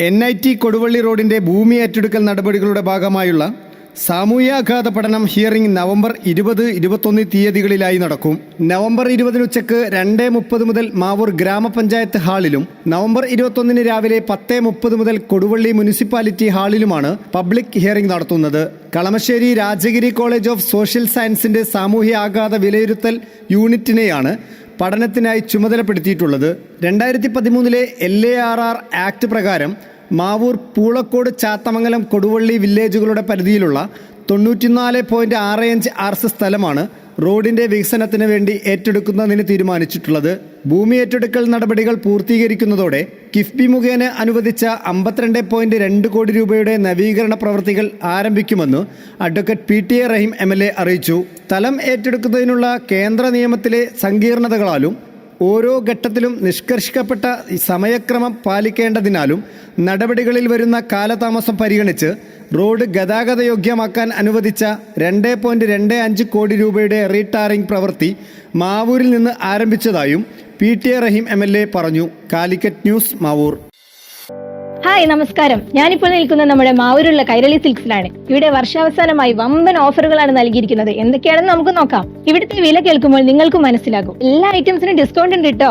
N I T Koduvally റോഡിന്റെ ഭൂമി ഏറ്റെടുക്കൽ നടപടികളുടെ ഭാഗമായുള്ള സാമൂഹ്യാഘാത പഠനം ഹിയറിംഗ് നവംബർ ഇരുപത് ഇരുപത്തൊന്ന് തീയതികളിലായി നടക്കും. നവംബർ ഇരുപതിന് ഉച്ചയ്ക്ക് രണ്ട് മുപ്പത് മുതൽ മാവൂർ ഗ്രാമപഞ്ചായത്ത് ഹാളിലും നവംബർ ഇരുപത്തൊന്നിന് രാവിലെ പത്ത് മുപ്പത് മുതൽ കൊടുവള്ളി മുനിസിപ്പാലിറ്റി ഹാളിലുമാണ് പബ്ലിക് ഹിയറിംഗ് നടത്തുന്നത്. Kalamassery Rajagiri college of social സയൻസിന്റെ സാമൂഹ്യ ആഘാത വിലയിരുത്തൽ യൂണിറ്റിനെയാണ് പഠനത്തിനായി ചുമതലപ്പെടുത്തിയിട്ടുള്ളത് രണ്ടായിരത്തി പതിമൂന്നിലെ L A R R act പ്രകാരം മാവൂർ പൂളക്കോട് ചാത്തമംഗലം കൊടുവള്ളി വില്ലേജുകളുടെ പരിധിയിലുള്ള തൊണ്ണൂറ്റിനാല് പോയിന്റ് ആറ് അഞ്ച് ആർസ് സ്ഥലമാണ് റോഡിന്റെ വികസനത്തിന് വേണ്ടി ഏറ്റെടുക്കുന്നതിന് തീരുമാനിച്ചിട്ടുള്ളത്. ഭൂമി ഏറ്റെടുക്കൽ നടപടികൾ പൂർത്തീകരിക്കുന്നതോടെ കിഫ്ബി മുഖേന അനുവദിച്ച അമ്പത്തിരണ്ട് പോയിന്റ് രണ്ട് കോടി രൂപയുടെ നവീകരണ പ്രവൃത്തികൾ ആരംഭിക്കുമെന്ന് advocate P T A Rahim M L A അറിയിച്ചു. സ്ഥലം ഏറ്റെടുക്കുന്നതിനുള്ള കേന്ദ്ര നിയമത്തിലെ സങ്കീർണതകളാലും ഓരോ ഘട്ടത്തിലും നിഷ്കർഷിക്കപ്പെട്ട സമയക്രമം പാലിക്കേണ്ടതിനാലും നടപടികളിൽ വരുന്ന കാലതാമസം പരിഗണിച്ച് റോഡ് ഗതാഗതയോഗ്യമാക്കാൻ അനുവദിച്ച രണ്ട് പോയിന്റ് രണ്ട് അഞ്ച് കോടി രൂപയുടെ റീടാറിംഗ് പ്രവൃത്തി മാവൂരിൽ നിന്ന് ആരംഭിച്ചതായും P T A Rahim M L A പറഞ്ഞു. കാലിക്കറ്റ് ന്യൂസ് മാവൂർ. ഹായ് നമസ്കാരം. ഞാനിപ്പോൾ നിൽക്കുന്നത് നമ്മുടെ മാവൂരുള്ള കൈരളി സിൽക്സിലാണ്. ഇവിടെ വർഷാവസാനമായി വമ്പൻ ഓഫറുകളാണ് നൽകിയിരിക്കുന്നത്. എന്തൊക്കെയാണെന്ന് നമുക്ക് നോക്കാം. ഇവിടുത്തെ വില കേൾക്കുമ്പോൾ നിങ്ങൾക്ക് മനസ്സിലാകും. എല്ലാ ഐറ്റംസിനും ഡിസ്കൗണ്ട് ഉണ്ട് കേട്ടോ